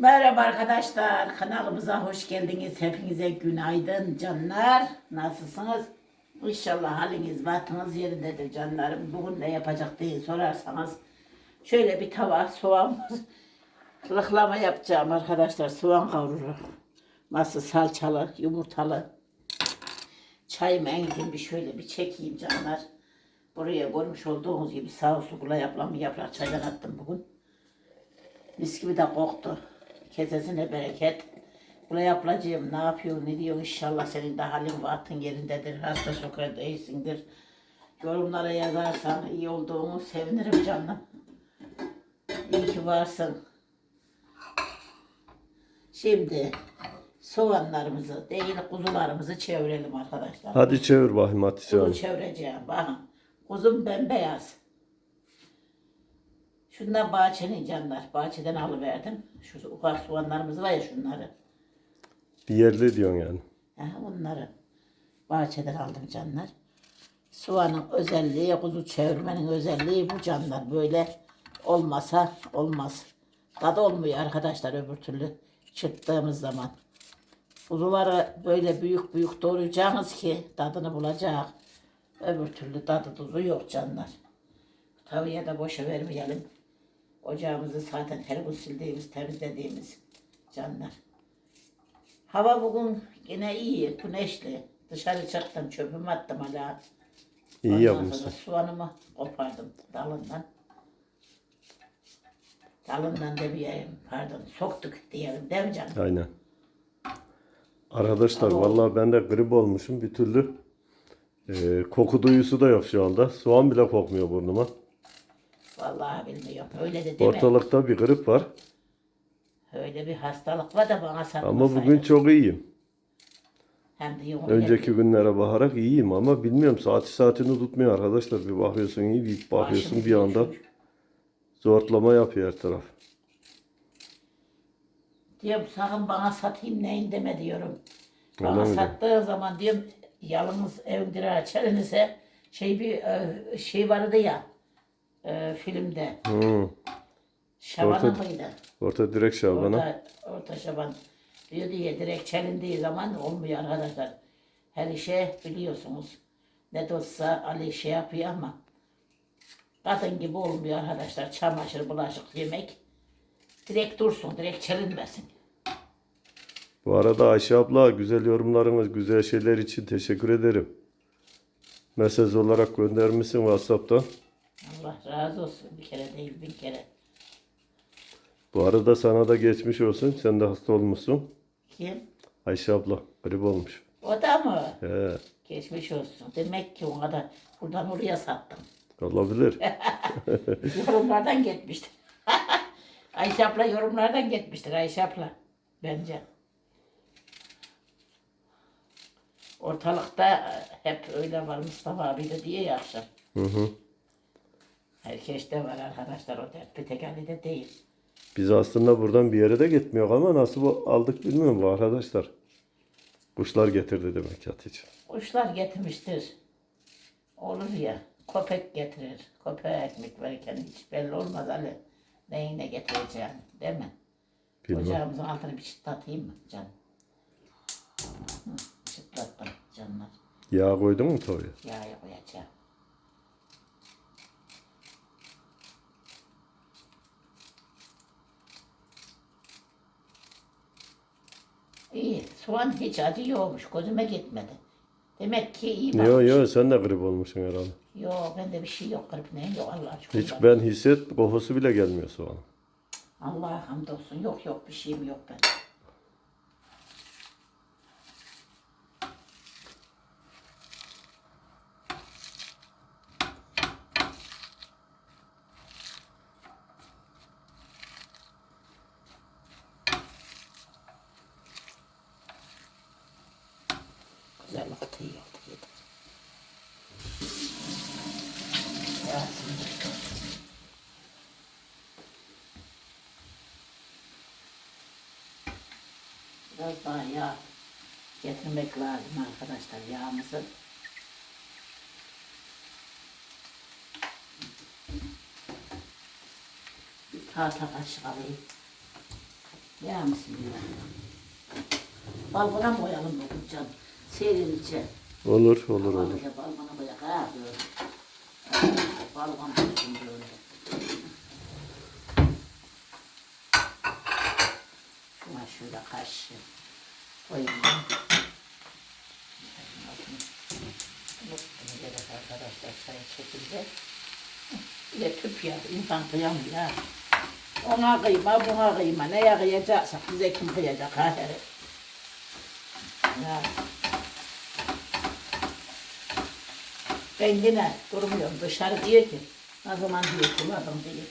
Merhaba arkadaşlar, kanalımıza hoş geldiniz. Hepinize günaydın canlar. Nasılsınız? İnşallah haliniz, vaktiniz yerindedir canlarım. Bugün ne yapacak diye sorarsanız şöyle bir tava soğan lıklama yapacağım arkadaşlar. Soğan kavururum. Nasıl salçalı, yumurtalı. Çayımı engin bir şöyle bir çekeyim canlar. Buraya görmüş olduğunuz gibi sağ su yaplamı yaprak çaydan attım bugün. Mis gibi de koktu. Kesesine bereket. Buraya yapılacağım. Ne yapıyor, ne diyor inşallah senin de halin vaatın yerindedir. Hasta şoker değilsindir. Yorumlara yazarsan iyi olduğunu sevinirim canım. İyi ki varsın. Şimdi soğanlarımızı değil kuzularımızı çevirelim arkadaşlar. Hadi çevir bakayım Hatice Kuzu Hanım. çevireceğim. Bakın. Kuzum bembeyaz. Şundan bahçenin canlar. Bahçeden alıverdim. Şu ufak soğanlarımız var ya şunları. Bir yerli diyorsun yani. Ha, bunları bahçeden aldım canlar. Soğanın özelliği, kuzu çevirmenin özelliği bu canlar. Böyle olmasa olmaz. Tadı olmuyor arkadaşlar öbür türlü çırptığımız zaman. Kuzuları böyle büyük büyük doğrayacağınız ki tadını bulacak. Öbür türlü tadı tuzu yok canlar. Tavaya da boşa vermeyelim. Ocağımızı zaten her gün sildiğimiz, temizlediğimiz canlar. Hava bugün yine iyi, güneşli. Dışarı çıktım, çöpümü attım hala. İyi Ondan yapmışsın. sonra soğanımı kopardım dalından. Dalından demeyelim, pardon, soktuk diyelim değil mi canım? Aynen. Arkadaşlar vallahi ben de grip olmuşum bir türlü. Ee, koku duyusu da yok şu anda. Soğan bile kokmuyor burnuma. Vallahi bilmiyorum, öyle de deme. Ortalıkta bir grip var. Öyle bir hastalık var da bana satmasaydı. Ama bugün çok iyiyim. Hem de yoğun Önceki günlere bakarak iyiyim ama bilmiyorum saati saatini tutmuyor arkadaşlar. Bir bakıyorsun iyi bir bakıyorsun Başım bir anda düşmüş. zorlama yapıyor her taraf. Diyorum sakın bana satayım neyin deme diyorum. Öyle Bana mi? sattığı zaman diyorum yalnız evdire açarınıza şey bir e, şey vardı ya e, filmde. Hı. Şaban'a Orta- mıydı? Orta direkt Şaban'a. Orta, orta Şaban. Diyor diye direkt çelindiği zaman olmuyor arkadaşlar. Her işe biliyorsunuz. Ne de olsa Ali şey yapıyor ama kadın gibi olmuyor arkadaşlar. Çamaşır, bulaşık, yemek. Direkt dursun, direkt çelinmesin. Bu arada Ayşe abla güzel yorumlarınız, güzel şeyler için teşekkür ederim. Mesaj olarak göndermişsin WhatsApp'tan. Allah razı olsun. Bir kere değil, bin kere. Bu arada sana da geçmiş olsun. Sen de hasta olmuşsun. Kim? Ayşe abla grip olmuş. O da mı? He, Geçmiş olsun. Demek ki ona da buradan oraya sattım. olabilir. yorumlardan gitmiştir. Ayşe abla yorumlardan gitmiştir Ayşe abla. Bence. Ortalıkta hep öyle var Mustafa abi de diye ya akşam. Hı hı. Herkeste var arkadaşlar o dert. Bir tek Ali'de değil. Biz aslında buradan bir yere de gitmiyor ama nasıl bu- aldık bilmiyorum bu arkadaşlar. Kuşlar getirdi demek Hatice. Kuşlar getirmiştir. Olur ya. Köpek getirir. Köpeğe ekmek verirken hiç belli olmaz Ali. Neyine getireceğini. Değil mi? Bilmem. Ocağımızın altını bir çıtlatayım mı canım? Hı, Çıtlattım canlar. Yağ koydun mu tavaya? Yağa koyacağım. İyi. Soğan hiç acı yokmuş. Gözüme gitmedi. Demek ki iyi Yok bakmış. yok sen de grip olmuşsun herhalde. Yok bende bir şey yok. Garip neyim yok Allah aşkına. Hiç ben hisset kokusu bile gelmiyor soğan. Allah'a hamdolsun. Yok yok bir şeyim yok ben. Güzel oldu, iyi oldu. yeter. Yasin. Biraz daha yağ getirmek lazım arkadaşlar yağımızı. Bir tahta kaşık alayım. Ya bismillah. Balkona mı koyalım bugün can? Serince. Olur olur olur. Vallahi balkona koyak ha böyle. Ha, Balkon olsun böyle. Şuna şöyle karşı koyayım. Unuttum gerek arkadaşlar sayın şekilde. Bir de tüp ya, insan kıyamıyor ha. Ona kıyma, buna kıyma. Neye kıyacaksak bize kim kıyacak ha. Ya. Ben yine durmuyorum. Dışarı diyor ki, ne zaman diyor kuladım diyor.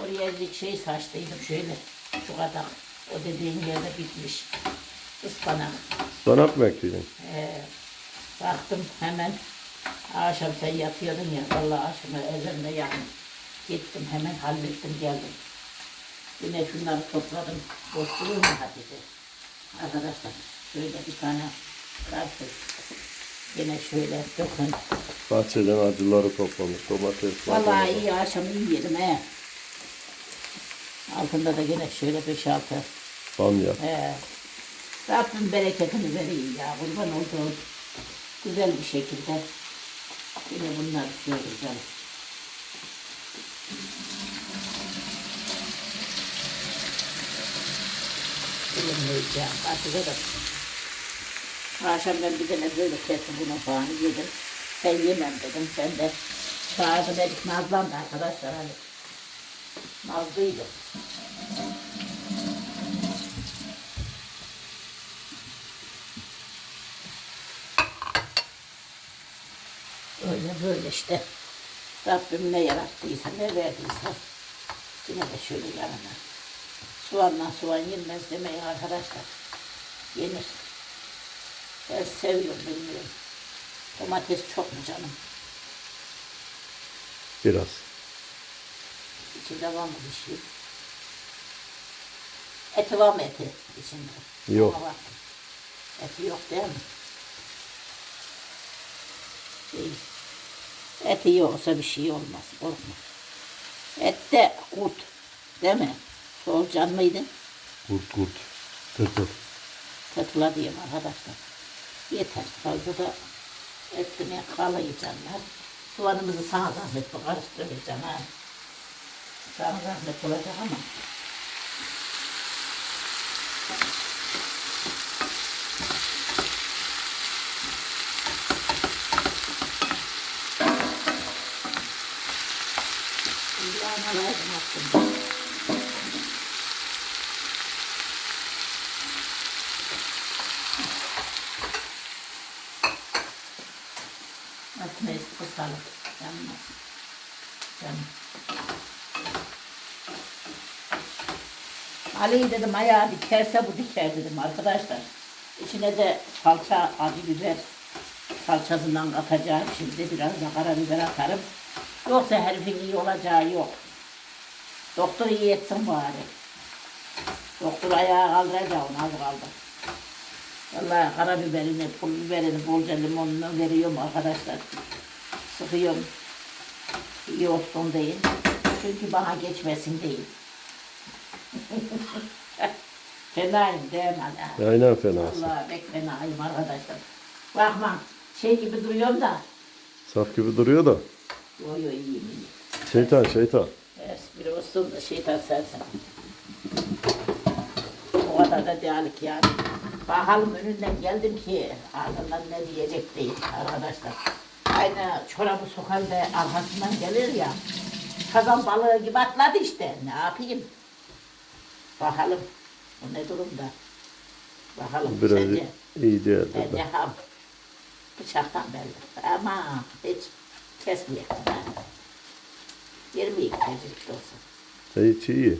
Oraya şey saçtıydım şöyle, şu kadar. O dediğin yerde bitmiş. Ispanak. Ispanak mı ekledin? Ee, baktım hemen akşam sen yatıyordun ya vallahi akşam ezanla yani gittim hemen hallettim geldim. Yine şunları topladım. Boş durur mu Hatice? Arkadaşlar şöyle bir tane karpuz. Yine şöyle dökün. Bahçeden acıları toplamış. Domates, Vallahi maydanoz. iyi akşam iyi yedim he. Altında da yine şöyle 5-6 Bamya. He. Rabbim bereketini vereyim ya. Kurban olduğum güzel bir şekilde. Yine bunlar şöyle güzel. Bilemeyeceğim. Artık Akşam ben bir tane böyle kesin bunu falan yedim. Ben yemem dedim. Ben de çağırdım dedik Nazlandı arkadaşlar hani. Nazlıydı. Öyle böyle işte. Rabbim ne yarattıysa, ne verdiyse yine de şöyle yanına. Soğanla soğan yenmez demeyin arkadaşlar. Yenir. Ben seviyorum bilmiyorum. Domates çok mu canım? Biraz. İçinde var mı bir şey? Eti var mı eti içinde? Yok. Baktım. Eti yok değil mi? Değil. Eti yoksa bir şey olmaz. Korkma. Ette kurt. Değil mi? Solucan mıydı? Kurt kurt. Tırtır. Katıla diyeyim arkadaşlar. Yeter. Fazla da etine kalayacaksınlar. Soğanımızı sana zahmet bu karıştıracaksın ha. Sana zahmet olacak ama. Aslında. Ekmeği kısalım. Yanmaz. Canım. Ali dedim ayağı dikerse bu diker dedim arkadaşlar. İçine de salça, acı biber salçasından katacağım. Şimdi biraz da karabiber atarım. Yoksa herifin iyi olacağı yok. Doktor iyi etsin bari. Doktor ayağa kaldıracak onu az kaldı. Vallahi karabiberini, pul biberini, bolca limonunu veriyorum arkadaşlar. Sıkıyorum. İyi olsun değil. Çünkü bana geçmesin değil. Fenayım değil mi? hala? Aynen fenası. Vallahi pek fenayım arkadaşlar. Bakma şey gibi duruyorum da. Saf gibi duruyor da. Yo yo iyiyim iyiyim. Şeytan şeytan. Espri olsun da şeytan sensin. O kadar da değerlik yani. Bakalım önünden geldim ki ardından ne diyecek değil arkadaşlar. Aynı çorabı sokan da arkasından gelir ya. Kazan balığı gibi atladı işte. Ne yapayım? Bakalım. O ne durumda? Bakalım. Biraz Sence? iyi değildir Bence ham. Bıçaktan belli. Ama hiç kesmeyek. Yirmi tecrübeli olsun. Hiç iyi.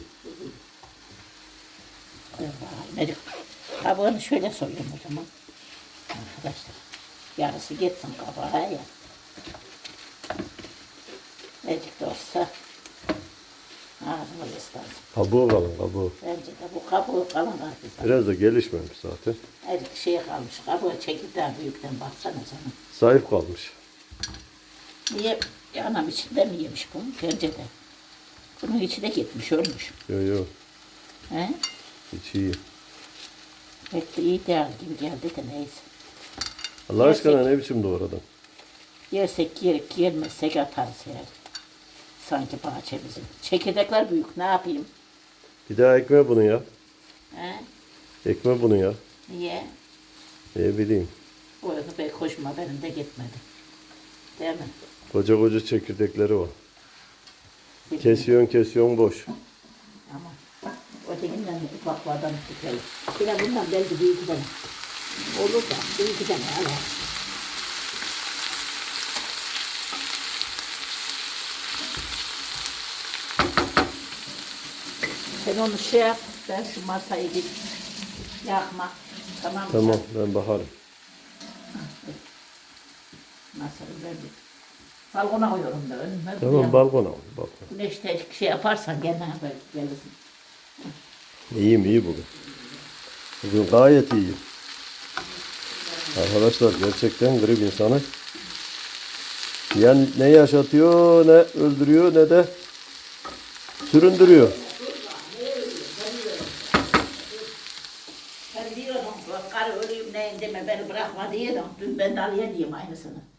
Melik. Kabuğunu şöyle soyuyorum o zaman. Arkadaşlar. Yarısı gitsin kabuğa ya. Necik de olsa ağzımız ıslansın. Kabuğu kalın kabuğu. Bence de bu kabuğu kalın karpuzdan. Biraz da gelişmemiş zaten. Erik şey kalmış. Kabuğu çekirdeği büyükten baksana canım. Zayıf kalmış. Niye anam içinde mi yemiş bunu? Bence de. Bunun içi de gitmiş, ölmüş. Yo yo. He? Hiç iyi. Pek de iyi değil gibi geldi de neyse. Allah aşkına ne biçim doğradın? Yersek yerik, yermezsek atarız yani. Sanki bahçemizin. Çekirdekler büyük, ne yapayım? Bir daha ekme bunu ya. He? Ekme bunu ya. Niye? Ne bileyim. Arada pek hoşuma benim de gitmedi. Değil mi? Koca koca çekirdekleri var. Kesiyorsun kesiyorsun boş. Ama ötekinden ufaklardan. Bir de bundan belki bir iki tane. Olur da bir iki tane al. Sen onu şey yap, ben şu masayı git yakma. Tamam mı? Tamam ben bakarım. Masayı bir balkona koyuyorum da önüme. Tamam balkona al, balkona. Güneşte şey yaparsan gene gelirsin. İyiyim iyi bugün. Bugün gayet iyiyim. Arkadaşlar gerçekten grip insanı ya ne yaşatıyor ne öldürüyor ne de süründürüyor. Sen diyordun, bak karı öleyim neyin deme beni bırakma diyordun. Dün ben de Ali'ye diyeyim aynısını.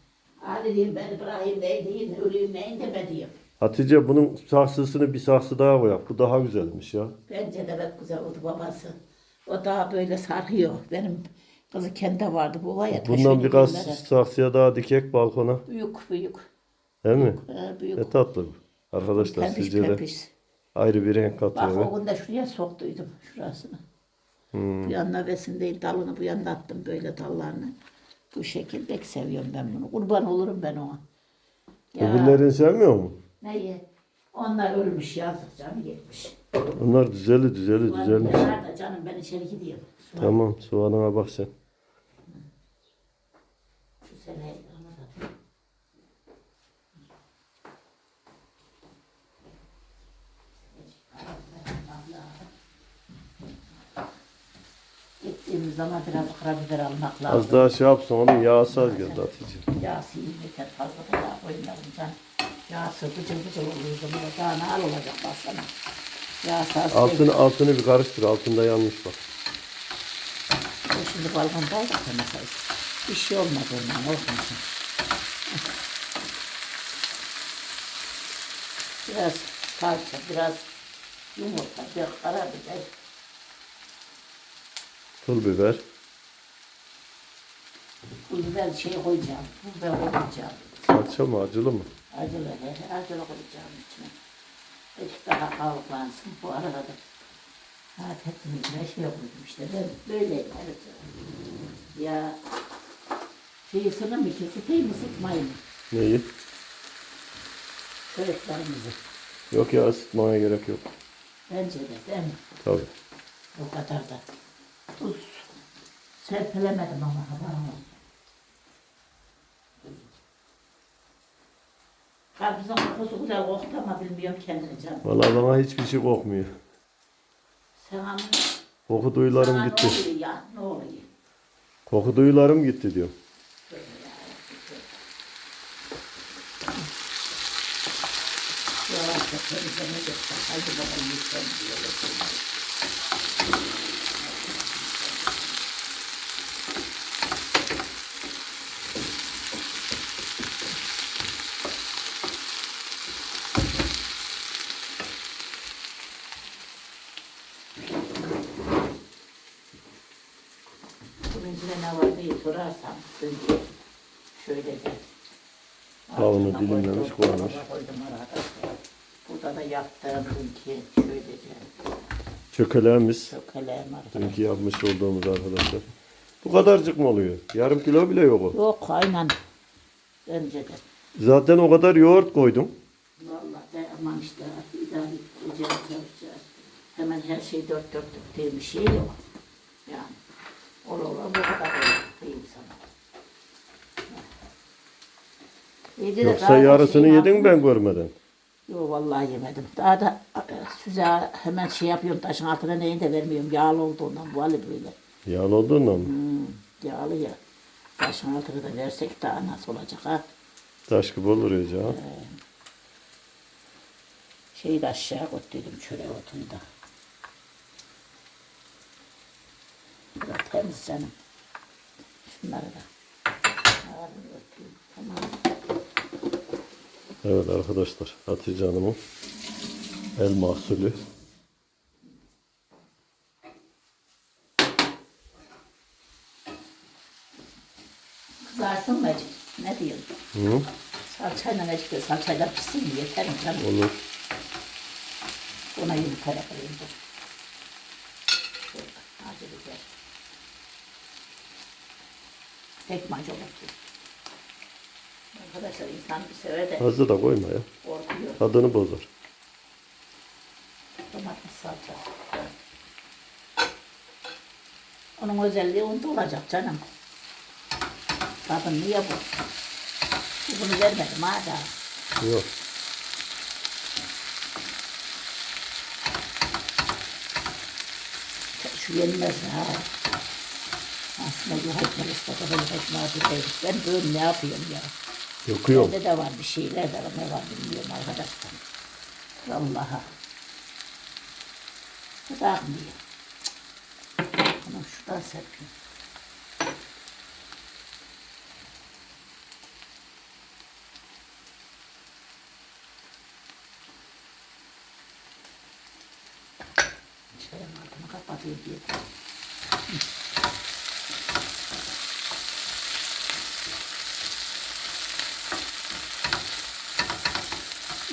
Ali diyeyim beni bırakayım neyin diyeyim, öleyim neyin deme diyeyim. Hatice bunun saksısını bir saksı daha koyak. Bu daha güzelmiş ya. Bence de pek güzel oldu babası. O daha böyle sarkıyor. Benim kızı kendi vardı bu var ya. Bundan birkaç gidenlere. saksıya daha dikek balkona. Büyük büyük. Değil mi? Ee, büyük. Ne tatlı bu. Arkadaşlar Pempiş sizce de ayrı bir renk Bak katıyor. o gün de şuraya soktuydum şurasını. Hmm. Bu yanına besin değil dalını bu yanına attım böyle dallarını. Bu şekilde pek seviyorum ben bunu. Kurban olurum ben ona. Ya, Öbürlerini sevmiyor mu? neyi? Onlar ölmüş yazık canı gitmiş. Onlar düzeli düzeli düzelmiş. neler de canım ben içeri al. Tamam soğanına bak sen. Şu sene Gittiğimiz zaman biraz karabiber almak lazım. Az daha şey yapsın onun yağsı az geldi Hatice. Yağsı iyi yeter fazla da yağ koymayalım can. Yağsı bıcıl bıcıl oluyor zaman daha ne al olacak baksana. Yağsı az değil. Altını altını bir karıştır. Altında yanmış bak. O şimdi balkondaydı da mesela. Bir şey olmadı ondan olmasın. Biraz salça, biraz yumurta, biraz karabiber. Pul biber. Bu biber şey koyacağım, bu biber koyacağım. Salça mı acılı mı? Acılı, he, acılı koyacağım içine. Azıcık daha kavruklansın bu arada da. Ha tepsinin şey koydum işte ben böyle yapacağım. Ya şey ısını mı kesiteyim mi sıkmayayım mı? Neyi? Çocuklarımızı. Yok ya ısıtmaya gerek yok. Bence de değil mi? Tabii. O kadar da. Tuz serpelemedim ama haberim olsun. Karpuzun kokusu güzel koktu ama bilmiyorum kendini canım. Vallahi bana hiçbir şey kokmuyor. Sana, Koku duyularım sana gitti. ne oluyor ya? Ne oluyor? Koku duyularım gitti diyor. Yavaşça temizleme göster. Haydi bakalım lütfen diyor. Bunun içinde ne var diye sorarsam önce şöyle de. Kavunu Altına dilimlemiş, koymuş. Burada da yaptığım dünkü şöylece Çökeleğimiz. çökeleğim arkadaşlar. Dünkü yapmış olduğumuz arkadaşlar. Bu kadarcık mı oluyor? Yarım kilo bile yok o. Yok aynen. Bence de. Zaten o kadar yoğurt koydum. Vallahi aman işte idare edeceğiz, çalışacağız. Hemen her şey dört dörtlük diye bir şey yok. Yani. Ola ola bu kadar olur diyeyim sana. Yedi de daha Yoksa da yarısını şey yedin yaptım. ben görmeden. Yok vallahi yemedim. Daha da e, size hemen şey yapıyorum taşın altına neyi de vermiyorum. Yağlı olduğundan bu hali böyle. Yağlı olduğundan mı? Hmm, yağlı ya. Taşın altına da versek daha nasıl olacak ha? Taş gibi olur ya. canım. Şeyi de aşağı koydum çöre otunu da. Deriz canım. Şunları da. Tamam. Evet arkadaşlar Hatice Hanım'ın el mahsulü. Kızarsın mı acık? Ne diyorsun? Hı? Salçayla acık da salçayla pişsin yeter mi canım? Olur. Ona yumurta yapayım dur. Şurada acı biber. Tek mac olur ki. Arkadaşlar insan bir sever de Fazla da koyma ya. korkuyor. Tadını bozar. Domates salçası. Onun özelliği onda olacak canım. Bakın niye bu? Bunu vermedim ha daha. Yok. Şu yenmez mi ha? Aslında etmeli ıslata böyle etmeli değil. Ben böyle ne yapıyorum ya? Yokuyorum. Bende de var bir şeyler de var. Ne var bilmiyorum arkadaşlar. Vallahi. Bırakmıyor. Bunu şuradan serpeyim. Çayın altını kapatıyor diye.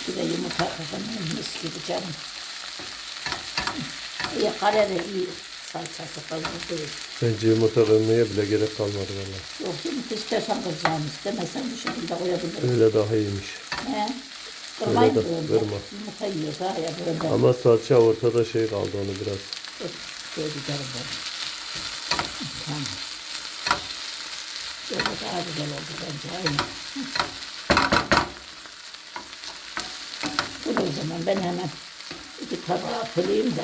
Bir de yumurta kazanıyor mis gibi canım. İyi karede iyi salçası fazla değil. Bence yumurta kırmaya bile gerek kalmadı vallahi. Yok yumurta istersen kıracağım istemezsen bu şekilde koyabilirim. Öyle daha iyiymiş. He? Kırmayın böyle. kırma. Yumurta yiyoruz ha ya böyle. Ama salça ortada şey kaldı onu biraz. Dur, Şöyle gidelim ben. Tamam. Böyle daha güzel oldu bence aynı. Zaman ben hemen iki tabağa kırayım da.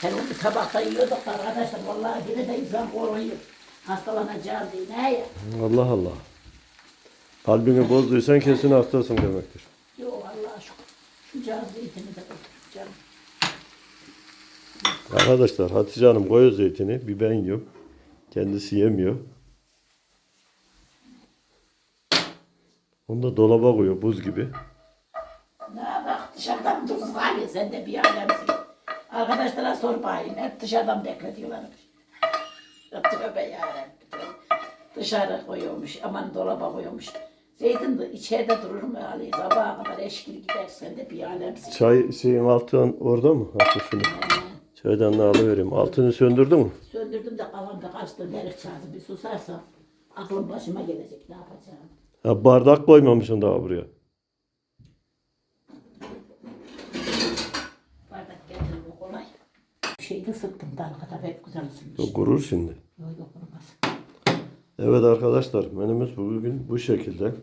Her bir tabakta yiyorduk arkadaşlar. Vallahi yine de insan koruyor. Hastalanacağım diye. Ne ya? Allah Allah. Kalbini bozduysan kesin hastasın demektir. Yok Allah'a şükür. Şu cihaz zeytini de götür canım. Arkadaşlar Hatice Hanım koyuyor zeytini. Bir ben yiyorum. Kendisi yemiyor. Onu da dolaba koyuyor buz gibi. Var sen de bir alemsin. Arkadaşlara sor bakayım hep dışarıdan bekletiyorlarmış. Ya Tövbe yarabbim. Dışarı koyuyormuş aman dolaba koyuyormuş. Zeytin de içeride durur mu Ali? Sabaha kadar eşkil gider sen de bir alemsin. Çay şeyin altın orada mı? Şunu. Çaydan da alıvereyim. Altını söndürdün mü? Söndürdüm de kafamda kaçtı derik çağırdı bir susarsam aklım başıma gelecek ne yapacağım. Ha, bardak koymamışsın daha buraya. Bardak getir bu kolay. Şeyde sıktım da arkada pek güzel ısınmış. O kurur şimdi. Yok yok olmaz. Evet arkadaşlar menümüz bugün bu şekilde.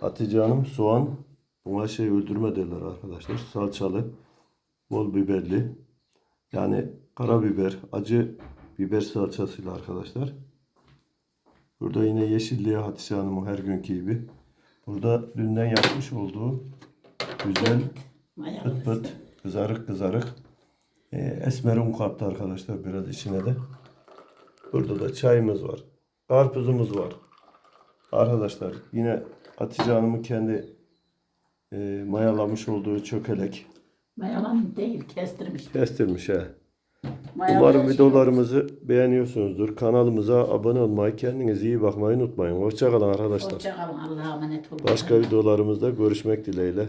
Hatice Hanım soğan buna şey öldürme derler arkadaşlar. Salçalı, bol biberli. Yani karabiber, acı biber salçasıyla arkadaşlar. Burada yine yeşilliğe Hatice Hanım'ın her günkü gibi. Burada dünden yapmış olduğu güzel pıt pıt kızarık kızarık e, esmer un kattı arkadaşlar biraz içine de. Burada da çayımız var. Karpuzumuz var. Arkadaşlar yine Hatice Hanım'ın kendi e, mayalamış olduğu çökelek Mayalan değil kestirmiş. kestirmiş he. Mayalı Umarım şey- videolarımızı beğeniyorsunuzdur. Kanalımıza abone olmayı, kendinize iyi bakmayı unutmayın. Hoşçakalın arkadaşlar. Hoşçakalın Allah'a emanet olun. Başka videolarımızda görüşmek dileğiyle.